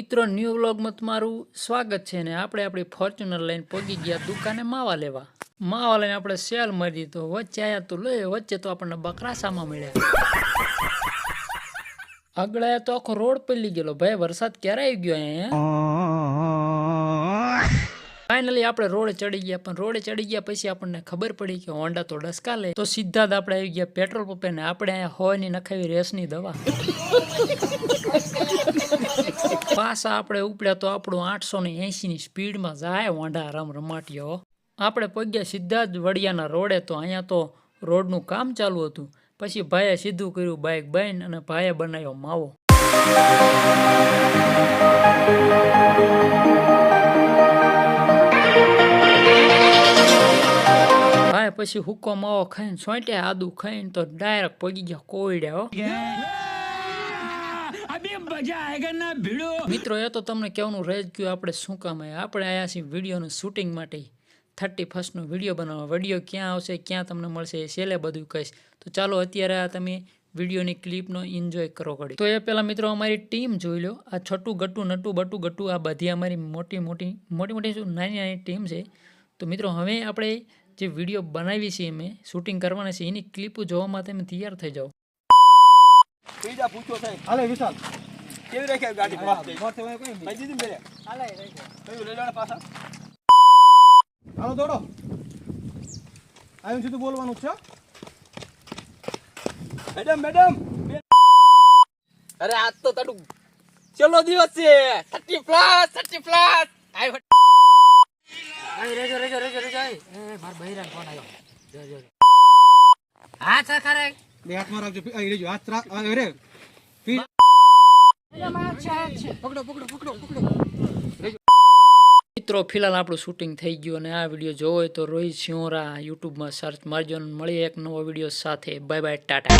મિત્રો ન્યૂ વ્લોગમાં તમારું સ્વાગત છે ને આપણે આપણી ફોર્ચ્યુનર લઈને પહોંચી ગયા દુકાને માવા લેવા. માવા લઈને આપણે સેલ મારી દીધો. વચ્ચે આયા તો લે, વચ્ચે તો આપણને બકરા સામા મળ્યા. આગળ આયા તો આખો રોડ પડી ગયેલો. ભાઈ, વરસાદ ક્યારે આવી ગયો અહીંયા ફાઇનલી આપણે રોડે ચડી ગયા, પણ રોડે ચડી ગયા પછી આપણને ખબર પડી કે હોન્ડા તો ડસકા લે. તો સીધા જ આપણે આવી ગયા પેટ્રોલ પંપે ને આપણે અહીંયા હોવાની નખાવી રેસની દવા. પાછા આપણે ઉપડ્યા તો આપણું આઠસો ને એંશીની સ્પીડમાં જાય વાંઢા રમ રમાટીઓ. આપણે પગ્યા સીધા જ વડિયાના રોડે તો અહીંયા તો રોડનું કામ ચાલુ હતું. પછી ભાઈએ સીધું કર્યું બાઇક બાઈન અને ભાઈએ બનાવ્યો માવો. ભાઈ પછી હુક્કો માવો ખાઈને સોંટ્યા આદુ ખાઈને તો ડાયરેક્ટ પગી ગયા મિત્રો, એ તો તમને કહેવાનું રહે જ ગયું આપણે શું કામ આપણે આવ્યા છીએ વિડીયોનું શૂટિંગ માટે. થર્ટી ફર્સ્ટનો વીડિયો બનાવવા વીડિયો ક્યાં આવશે, ક્યાં તમને મળશે એ છેલ્લે બધું કહીશ. તો ચાલો, અત્યારે આ તમે વિડીયોની ક્લિપનો એન્જોય કરો ઘડી. તો એ પહેલાં મિત્રો, અમારી ટીમ જોઈ લો. આ છોટું ગટ્ટું નટું, બટું ગટ્ટું આ બધી અમારી મોટી મોટી મોટી મોટી શું નાની નાની ટીમ છે. તો મિત્રો, હવે આપણે જે વીડિયો બનાવી છે મેં શૂટિંગ કરવાના છે એની ક્લિપ જોવા માટે તમે તૈયાર થઈ જાઓ. બીજા પૂછો સાહેબ હાલે વિશાલ. કેવી રાખ્યા ગાડી? કઈ દીધી ને બેરે કયું? લઈ લેવાના પાછા? હાલો દોડો. આયું સીધું બોલવાનું છે. Madam madam. અરે આજ તો તારું ચલો દિવસ છે. Thirty plus thirty plus. રેજો રેજો રેજો રેજો. એ માર બૈરાન ફોન આવ્યો જો જો હા સરકારે બે હાથમાં રાખજો અહીં લેજો. હાથ રાખ આ રે પી- પકડો પકડો પકડો પકડો. મિત્રો, ફિલહાલ આપણું શૂટિંગ થઈ ગયું અને આ વીડિયો જોવો હોય તો રોહિત સિંહોરા યુટ્યુબમાં સર્ચ મારજો મળીએ એક નવો વીડિયો સાથે. Bye bye, tata.